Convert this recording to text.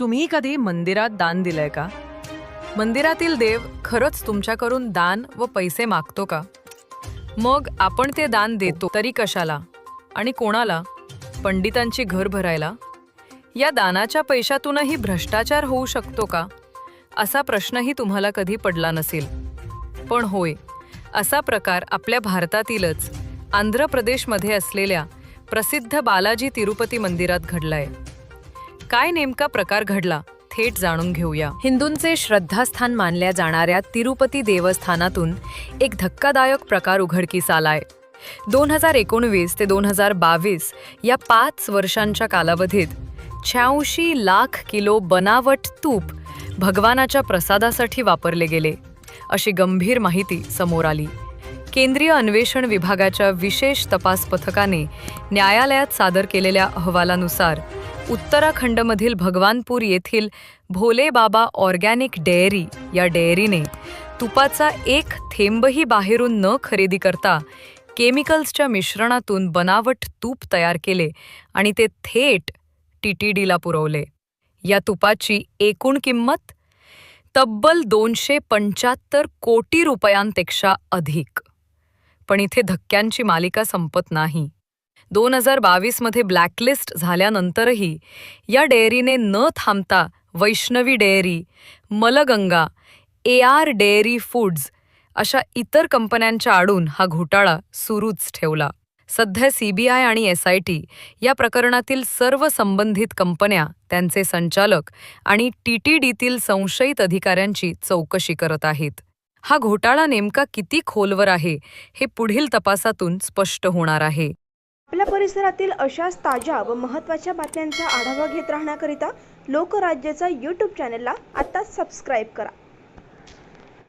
तुम्ही कधी मंदिरात दान दिलंय का? मंदिरातील देव खरंच तुमच्याकडून दान व पैसे मागतो का? मग आपण ते दान देतो तरी कशाला? आणि कोणाला? पंडितांची घर भरायला? या दानाच्या पैशातूनही भ्रष्टाचार होऊ शकतो का? असा प्रश्नही तुम्हाला कधी पडला नसेल. पण होय असा प्रकार आपल्या भारतातीलच आंध्र प्रदेशमध्ये असलेल्या प्रसिद्ध बालाजी तिरुपती मंदिरात घडलाय. काय नेमका प्रकार घडला थेट जाणून घेऊया. हिंदूंचे श्रद्धास्थान मानल्या जाणाऱ्या तिरुपती देवस्थानातून एक धक्कादायक प्रकार उघडकीस आलाय. दोन हजार एकोणवीस ते दोन हजार बावीस या पाच वर्षांच्या कालावधीत शहाऐंशी लाख किलो बनावट तूप भगवानाच्या प्रसादासाठी वापरले गेले अशी गंभीर माहिती समोर आली. केंद्रीय अन्वेषण विभागाच्या विशेष तपास पथकाने न्यायालयात सादर केलेल्या अहवालानुसार उत्तराखंडमधील भगवानपूर येथील भोले बाबा ऑर्गॅनिक डेअरी या डेअरीने तुपाचा एक थेंबही बाहेरून न खरेदी करता केमिकल्सच्या मिश्रणातून बनावट तूप तयार केले आणि ते थेट टी टी डीला पुरवले. या तुपाची एकूण किंमत तब्बल दोनशे पंच्याहत्तर कोटी रुपयांपेक्षा अधिक. पण इथे धक्क्यांची मालिका संपत नाही. दोन हजार बावीसमध्ये ब्लॅकलिस्ट झाल्यानंतरही या डेअरीने न थांबता Vaishnavi dairy Malganga A R dairy foods अशा इतर कंपन्यांच्या आडून हा घोटाळा सुरूच ठेवला. सध्या सीबीआय आणि एस आय टी या प्रकरणातील सर्व संबंधित कंपन्या त्यांचे संचालक आणि टी टी डीतील संशयित अधिकाऱ्यांची चौकशी करत आहेत. हा घोटाळा नेमका किती खोलवर आहे हे पुढील तपासातून स्पष्ट होणार आहे. आपल्या परिसरातील अशाच ताज्या व महत्त्वाच्या बातम्यांचा आढावा घेत राहण्याकरिता लोकराज्याचा यूट्यूब चॅनलला आत्ताच सबस्क्राईब करा.